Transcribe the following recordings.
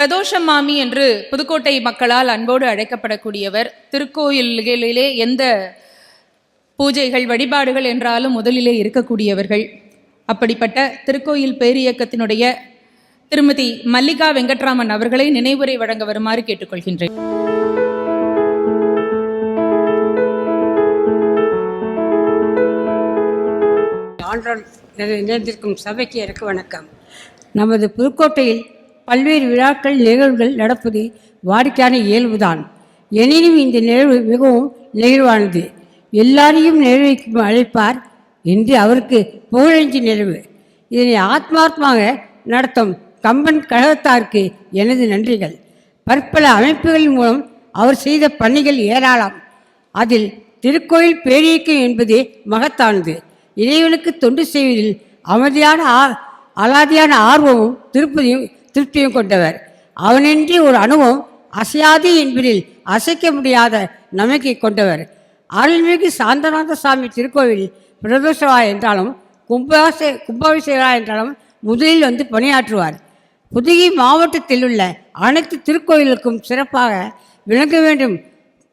பிரதோஷம் மாமி என்று புதுக்கோட்டை மக்களால் அன்போடு அழைக்கப்படக்கூடியவர் திருக்கோயில்களிலே எந்த பூஜைகள் வழிபாடுகள் என்றாலும் முதலிலே இருக்கக்கூடியவர்கள். அப்படிப்பட்ட திருக்கோயில் பேரியக்கத்தினுடைய திருமதி மல்லிகா வெங்கட்ராமன் அவர்களை நினைவுரை வழங்க வருமாறு கேட்டுக்கொள்கின்றேன். ஆண்டோர் நிறைந்திருக்கும் சபைக்கு எனக்கு வணக்கம். நமது புதுக்கோட்டையில் பல்வேறு விழாக்கள் நிகழ்வுகள் நடப்பது வாடிக்கையான இயல்புதான். எனினும் இந்த நிகழ்வு மிகவும் நெகிழ்வானது. எல்லாரையும் நிறைவேற்றும் அழைப்பார் என்று அவருக்கு புகழஞ்சி நிறைவு இதனை ஆத்மார்த்தமாக நடத்தும் கம்பன் கழகத்தாருக்கு எனது நன்றிகள். பற்பல அமைப்புகளின் மூலம் அவர் செய்த பணிகள் ஏராளம். அதில் திருக்கோயில் பேரியக்கம் என்பது மகத்தானது. இறைவனுக்கு தொண்டு செய்வதில் அமைதியான ஆ அலாதியான ஆர்வமும் திருப்பதியும் திருப்தியும் கொண்டவர். அவனின்றி ஒரு அணுவும் அசையாது என்பதில் அசைக்க முடியாத நம்பிக்கை கொண்டவர். அருள்மிகு சாந்தநாத சுவாமி திருக்கோவில் பிரதோஷவா என்றாலும் கும்பாசே கும்பாபிஷேகா என்றாலும் முதலில் வந்து பணியாற்றுவார். புதுகை மாவட்டத்தில் உள்ள அனைத்து திருக்கோயிலுக்கும் சிறப்பாக விளங்க வேண்டும்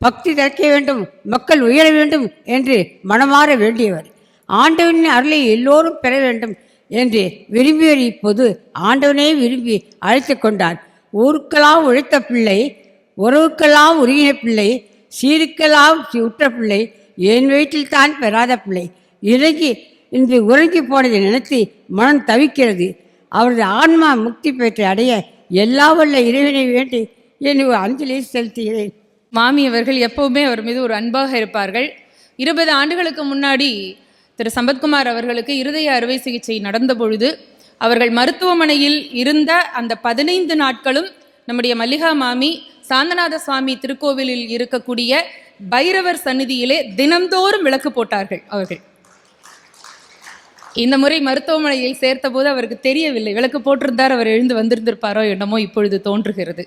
பக்தி திறக்க வேண்டும் மக்கள் உயர வேண்டும் என்று மனமாற வேண்டியவர். ஆண்டவனின் அருளை எல்லோரும் பெற வேண்டும் என்று விரும்பியவர் இப்போது ஆண்டவனே விரும்பி அழைத்து கொண்டார் ஊருக்கெல்லாம் உழைத்த பிள்ளை உறவுக்கெல்லாம் உருகின பிள்ளை சீருக்கெல்லாம் உற்ற பிள்ளை என் வீட்டில்தான் தான் பெறாத பிள்ளை. இறங்கி இன்று உறங்கி போனதை நினைத்து மனம் தவிக்கிறது. அவரது ஆன்மா முக்தி பெற்று அடைய எல்லா வல்ல இறைவனை வேண்டி என் அஞ்சலியை செலுத்துகிறேன். மாமி அவர்கள் எப்பவுமே அவர் மீது ஒரு அன்பாக இருப்பார்கள். இருபது ஆண்டுகளுக்கு முன்னாடி திரு. சம்பத்குமார் அவர்களுக்கு இருதய அறுவை சிகிச்சை நடந்த பொழுது அவர்கள் மருத்துவமனையில் இருந்த அந்த பதினைந்து நாட்களும் நம்முடைய மல்லிகா மாமி சாந்தநாத சுவாமி திருக்கோவிலில் இருக்கக்கூடிய பைரவர் சந்நிதியிலே தினந்தோறும் விளக்கு போட்டார்கள் அவர்கள். இந்த முறை மருத்துவமனையில் சேர்த்தபோது அவருக்கு தெரியவில்லை. விளக்கு போட்டிருந்தார் அவர் எழுந்து வந்திருந்திருப்பாரோ என்னமோ இப்பொழுது தோன்றுகிறது.